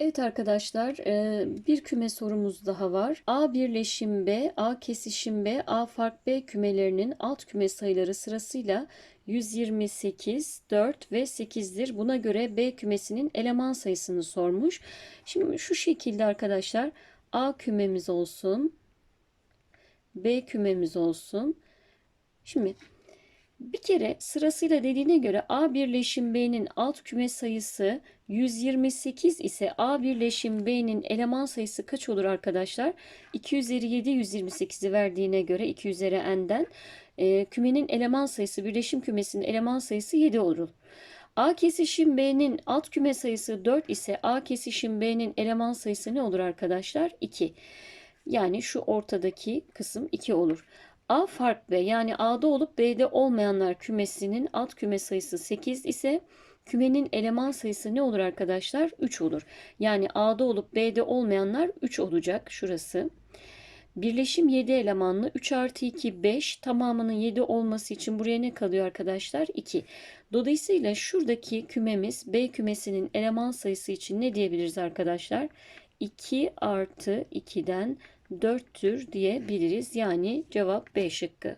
Evet arkadaşlar, e, bir küme sorumuz daha var. A birleşim B, A kesişim B, A fark B kümelerinin alt küme sayıları sırasıyla 128, 4 ve 8'dir. Buna göre B kümesinin eleman sayısını sormuş. Şimdi şu şekilde arkadaşlar A kümemiz olsun. B kümemiz olsun. Şimdi bir kere sırasıyla dediğine göre A birleşim B'nin alt küme sayısı 128 ise A birleşim B'nin eleman sayısı kaç olur arkadaşlar? 2 üzeri 7 128'i verdiğine göre 2 üzeri n'den e, kümenin eleman sayısı birleşim kümesinin eleman sayısı 7 olur. A kesişim B'nin alt küme sayısı 4 ise A kesişim B'nin eleman sayısı ne olur arkadaşlar? 2. Yani şu ortadaki kısım 2 olur. A fark B yani A'da olup B'de olmayanlar kümesinin alt küme sayısı 8 ise kümenin eleman sayısı ne olur arkadaşlar? 3 olur. Yani A'da olup B'de olmayanlar 3 olacak şurası. Birleşim 7 elemanlı 3 artı 2 5 tamamının 7 olması için buraya ne kalıyor arkadaşlar? 2. Dolayısıyla şuradaki kümemiz B kümesinin eleman sayısı için ne diyebiliriz arkadaşlar? 2 artı 2'den 4'tür diyebiliriz. Yani cevap B şıkkı.